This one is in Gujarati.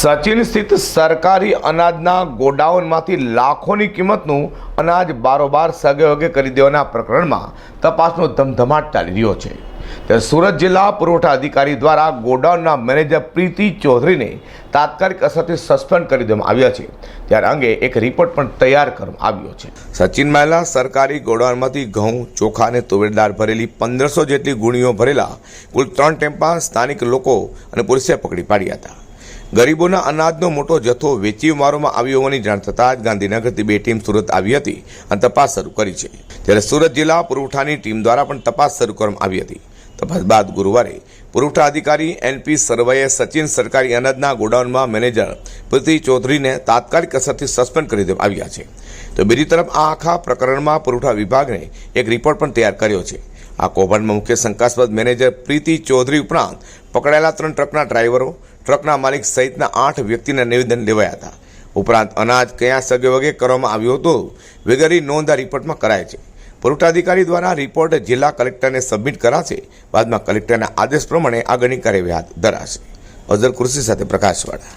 સચિન સ્થિત સરકારી અનાજના ગોડાઉનમાંથી લાખોની કિંમતનું અનાજ બારોબાર સગે વગે કરી દેવાના પ્રકરણમાં તપાસનો ધમધમાટ ચાલી રહ્યો છે. ત્યારે સુરત જિલ્લા પુરવઠા અધિકારી દ્વારા ગોડાઉનના મેનેજર પ્રીતિ ચૌધરીને તાત્કાલિક અસરથી સસ્પેન્ડ કરી દેવામાં આવ્યા છે. ત્યારે અંગે એક રિપોર્ટ પણ તૈયાર કરવામાં આવ્યો છે. સચિન મહેલા સરકારી ગોડાઉનમાંથી ઘઉં, ચોખા અને તુવેરદાળ ભરેલી પંદરસો જેટલી ગુણીઓ ભરેલા કુલ ત્રણ ટેમ્પા સ્થાનિક લોકો અને પોલીસે પકડી પાડ્યા હતા. ગરીબોના અનાજનો મોટો જથ્થો વેચી મારવામાં આવ્યો હોવાની જાણ થતાં જ ગાંધીનગરથી બે ટીમ સુરત આવી હતી અને તપાસ શરૂ કરી છે. ત્યારે સુરત જિલ્લા પુરવઠાની ટીમ દ્વારા પણ તપાસ શરૂ કરવામાં આવી હતી. તપાસ બાદ ગુરુવારે પુરવઠા અધિકારી એનપી સર્વેએ સચિન સરકારી અનાજના ગોડાઉનમાં મેનેજર પ્રીતિ ચૌધરીને તાત્કાલિક અસરથી સસ્પેન્ડ કરી દેવામાં આવ્યા છે. તો બીજી તરફ આ આખા પ્રકરણમાં પુરવઠા વિભાગને એક રિપોર્ટ પણ તૈયાર કર્યો છે. આ કૌભાંડમાં મુખ્ય શંકાસ્પદ મેનેજર પ્રીતિ ચૌધરી ઉપરાંત પકડાયેલા ત્રણ ટ્રકના ડ્રાઈવરો ટ્રકના માલિક સહિતના આઠ વ્યક્તિના નિવેદન લેવાયા હતા. ઉપરાંત અનાજ કયા સગે વગે કરવામાં આવ્યું હતું. વગેરે નોંધ આ રિપોર્ટમાં કરાય છે. પુરવઠાધિકારી દ્વારા રિપોર્ટ જિલ્લા કલેક્ટરને સબમિટ કરાશે. બાદમાં કલેક્ટરના આદેશ પ્રમાણે આગળની કાર્યવાહી હાથ ધરાશે. અઝર કુર્સી સાથે પ્રકાશવાળા.